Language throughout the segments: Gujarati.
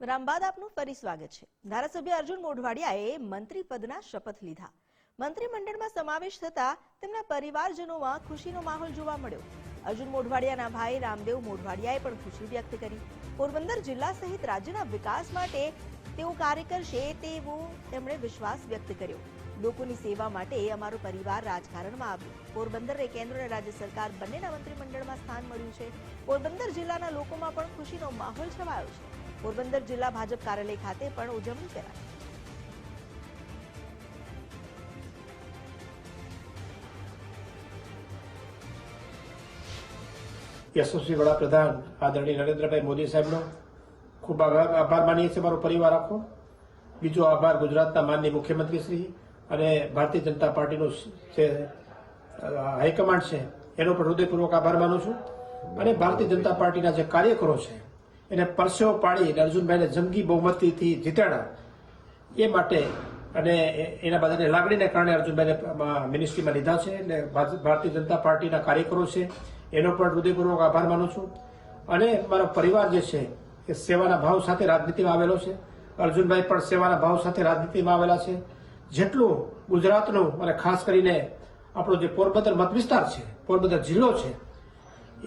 વિરામ બાદ આપનું ફરી સ્વાગત છે. ધારાસભ્ય અર્જુન મોઢવાડિયાએ મંત્રી પદના શપથ લીધા. મંત્રીમંડળમાં સમાવેશ થતા તેમના પરિવારજનોમાં ખુશીનો માહોલ જોવા મળ્યો. અર્જુન મોઢવાડિયાના ભાઈ રામદેવ મોઢવાડિયાએ પણ ખુશી વ્યક્ત કરી. પોરબંદર જિલ્લા સહિત રાજ્યના વિકાસ માટે તેઓ કાર્ય કરશે તેવો તેમણે વિશ્વાસ વ્યક્ત કર્યો. લોકોની સેવા માટે અમારો પરિવાર રાજકારણમાં આવ્યો. પોરબંદરને કેન્દ્ર અને રાજ્ય સરકાર બંનેના મંત્રીમંડળમાં સ્થાન મળ્યું છે. પોરબંદર જિલ્લાના લોકોમાં પણ ખુશીનો માહોલ છવાયો છે. પોરબંદર જિલ્લા ભાજપ કાર્યાલય ખાતે પણ ઉજવણી કરાઈ. યશસ્વી વડાપ્રધાન આદરણીય નરેન્દ્રભાઈ મોદી સાહેબનો ખૂબ આભાર માનીએ છીએ મારો પરિવાર આખો. બીજો આભાર ગુજરાતના માનનીય મુખ્યમંત્રી શ્રી અને ભારતીય જનતા પાર્ટીનું જે હાઈકમાન્ડ છે, એનો પણ હૃદયપૂર્વક આભાર માનું છું. અને ભારતીય જનતા પાર્ટીના જે કાર્યકરો છે એને પરસેવો પાડીને અર્જુનભાઈને જંગી બહુમતીથી જીતાડ્યા. એ માટે અને એના બધાને લાગણીને કારણે અર્જુનભાઈને મિનિસ્ટ્રીમાં લીધા છે અને ભારતીય જનતા પાર્ટીના કાર્યકરો છે. એનો પણ હૃદયપૂર્વક આભાર માનું છું. અને મારો પરિવાર જે છે, એ સેવાના ભાવ સાથે રાજનીતિમાં આવેલો છે. અર્જુનભાઈ પણ સેવાના ભાવ સાથે રાજનીતિમાં આવેલા છે. જેટલું ગુજરાતનું અને ખાસ કરીને આપણો જે પોરબંદર મત વિસ્તાર છે, પોરબંદર જિલ્લો છે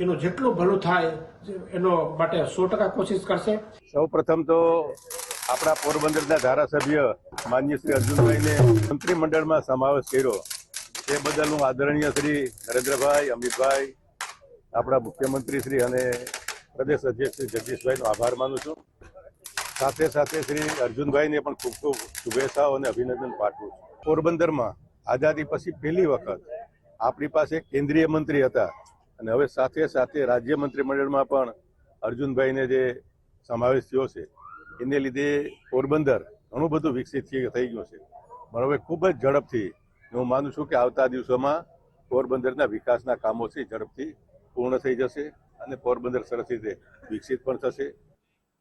એનું જેટલું ભલું થાય, એનો માટે સો ટકા કોશિશ કરશે. સૌ પ્રથમ તો આપણા પોરબંદરના ધારાસભ્ય માન્ય શ્રી અર્જુનભાઈને મંત્રીમંડળમાં સમાવેશ કર્યો. તે બદલ હું આદરણીય શ્રી નરેન્દ્રભાઈ, અમિતભાઈ, આપણા મુખ્યમંત્રી શ્રી અને પ્રદેશ અધ્યક્ષ શ્રી જગદીશભાઈનો આભાર માનું છું. સાથે સાથે શ્રી અર્જુનભાઈને પણ ખૂબ ખૂબ શુભેચ્છાઓ અને અભિનંદન પાઠવું છું. પોરબંદરમાં આઝાદી પછી પહેલી વખત આપણી પાસે કેન્દ્રીય મંત્રી હતા. અને હવે સાથે સાથે રાજ્ય મંત્રીમંડળમાં પણ અર્જુનભાઈને જે સમાવેશ થયો છે, એને લીધે પોરબંદર ઘણું બધું વિકસિત થઈ ગયું છે. પણ હવે ખૂબ જ ઝડપથી, હું માનું છું કે આવતા દિવસોમાં પોરબંદરના વિકાસના કામો છે, ઝડપથી પૂર્ણ થઈ જશે અને પોરબંદર સરસ રીતે વિકસિત પણ થશે.